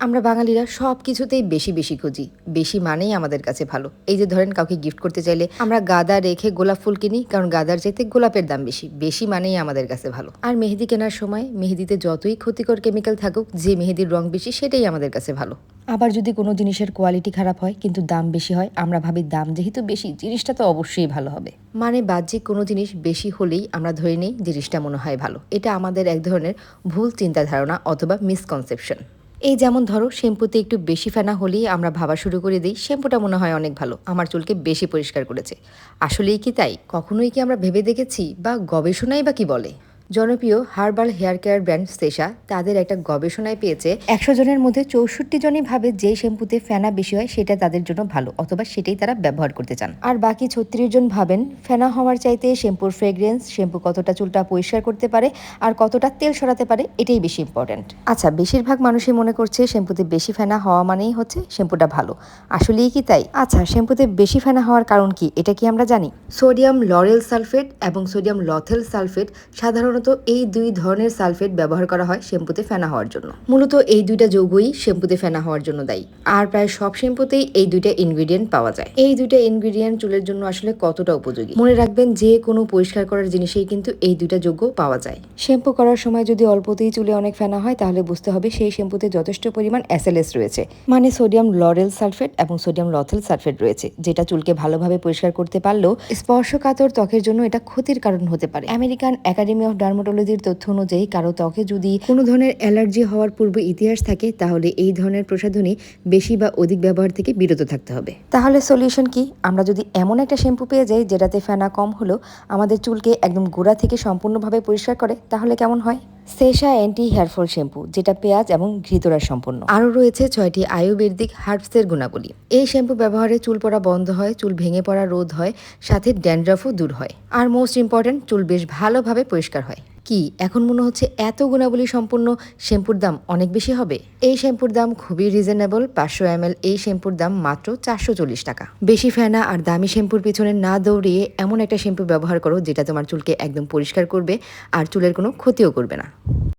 আমরা বাঙালিরা সব কিছুতেই বেশি বেশি খুঁজি। বেশি মানেই আমাদের কাছে ভালো। এই যে ধরেন কাউকে গিফট করতে চাইলে আমরা গাদা রেখে গোলাপ ফুল কিনি কারণ গাদার চাইতে গোলাপের দাম বেশি। বেশি মানেই আমাদের কাছে ভালো। আর মেহেদি কেনার সময় মেহেদিতে যতই ক্ষতিকর কেমিক্যাল থাকুক যে মেহেদির রং বেশি সেটাই আমাদের কাছে ভালো। আবার যদি কোনো জিনিসের কোয়ালিটি খারাপ হয় কিন্তু দাম বেশি হয় আমরা ভাবি দাম যেহেতু বেশি জিনিসটা তো অবশ্যই ভালো হবে। মানে বাহ্যিক কোনো জিনিস বেশি হলেই আমরা ধরে নিই জিনিসটা মনে হয় ভালো। এটা আমাদের এক ধরনের ভুল চিন্তাধারণা অথবা মিসকনসেপশন এই যেমন ধরো, শ্যাম্পুতে একটু বেশি ফেনা হলেই আমরা ভাবা শুরু করে দিই, শ্যাম্পুটা মনে হয় অনেক ভালো, আমার চুলকে বেশি পরিষ্কার করেছে। আসলেই কি তাই? কখনোই কি আমরা ভেবে দেখেছি বা গবেষণাই বা কি বলে? জনপ্রিয় herbal hair care brand Sesa তাদের একটা গবেষণায় পেয়েছে, একশো জনের মধ্যে চৌষট্টি জনই ভাবে যে শ্যাম্পুতে ফেনা বেশি হয় সেটা তাদের জন্য ভালো, অথবা সেটাই তারা ব্যবহার করতে চান। আর বাকি ছত্রিশ জন ভাবেন ফেনা হওয়ার চাইতে শ্যাম্পুর ফ্রেগ্রেন্স শ্যাম্পু কতটা চুলটা পরিষ্কার করতে পারে আর কতটা তেল সরাতে পারে এটাই বেশি ইম্পর্ট্যান্ট আচ্ছা বেশিরভাগ মানুষই মনে করছে শ্যাম্পুতে বেশি ফেনা হওয়া মানেই হচ্ছে শ্যাম্পুটা ভালো। আসলেই কি তাই? আচ্ছা শ্যাম্পুতে বেশি ফেনা হওয়ার কারণ কি, এটা কি আমরা জানি? সোডিয়াম লরেল সালফেট এবং সোডিয়াম লথেল সালফেট সাধারণত এই দুই ধরনের সালফেট ব্যবহার করা হয় শ্যাম্পুতে ফেনা হওয়ার জন্য। মূলত এই দুইটা যৌগই শ্যাম্পুতে ফেনা হওয়ার জন্য দায়ী। আর প্রায় সব শ্যাম্পুতেই এই দুইটা ইনগ্রিডিয়েন্ট পাওয়া যায়। এই দুইটা ইনগ্রিডিয়েন্ট চুলের জন্য আসলে কতটা উপযোগী? মনে রাখবেন যে কোনো পরিষ্কার করার জিনিসেই কিন্তু এই দুইটা যোগ্য পাওয়া যায়। শ্যাম্পু করার সময় যদি অল্পতেই চুলে অনেক ফেনা হয়, তাহলে বুঝতে হবে সেই শ্যাম্পুতে যথেষ্ট পরিমাণ এসএলএস রয়েছে। মানে সোডিয়াম লরেল সালফেট এবং সোডিয়াম লথেল সালফেট রয়েছে, যেটা চুলকে ভালোভাবে পরিষ্কার করতে পারলেও স্পর্শকাতর ত্বকের জন্য এটা ক্ষতির কারণ হতে পারে। আমেরিকান একাডেমি অফ ডার্মাটোলজির তথ্য অনুযায়ী কারও ত্বকে যদি কোনো ধরনের অ্যালার্জি হওয়ার পূর্ব ইতিহাস থাকে তাহলে এই ধরনের প্রসাধনী বেশি বা অধিক ব্যবহার থেকে বিরত থাকতে হবে। তাহলে সলিউশন কি? আমরা যদি এমন একটা শ্যাম্পু পেয়ে যাই যেটাতে ফেনা কম হলো আমাদের চুলকে একদম গোড়া থেকে সম্পূর্ণভাবে পরিষ্কার করে তাহলে কেমন হয়? সেশা অ্যান্টি হেয়ারফল শ্যাম্পু, যেটা পেঁয়াজ এবং ঘৃতরা সম্পন্ন। আরও রয়েছে ছয়টি আয়ুর্বেদিক হার্বসের গুণাবলী। এই শ্যাম্পু ব্যবহারে চুল পড়া বন্ধ হয়, চুল ভেঙে পড়া রোধ হয়, সাথে ড্যান্ড্রাফও দূর হয়। আর মোস্ট ইম্পর্ট্যান্ট চুল বেশ ভালোভাবে পরিষ্কার হয়। কি এখন মনে হচ্ছে এত গুণাবলী সম্পূর্ণ শ্যাম্পুর দাম অনেক বেশি হবে? এই শ্যাম্পুর দাম খুবই রিজনেবল পাঁচশো এম এই শ্যাম্পুর দাম মাত্র চারশো চল্লিশ টাকা। বেশি ফেনা আর দামি শ্যাম্পুর পিছনে না দৌড়িয়ে এমন একটা শ্যাম্পু ব্যবহার করো যেটা তোমার চুলকে একদম পরিষ্কার করবে আর চুলের কোনো ক্ষতিও করবে না।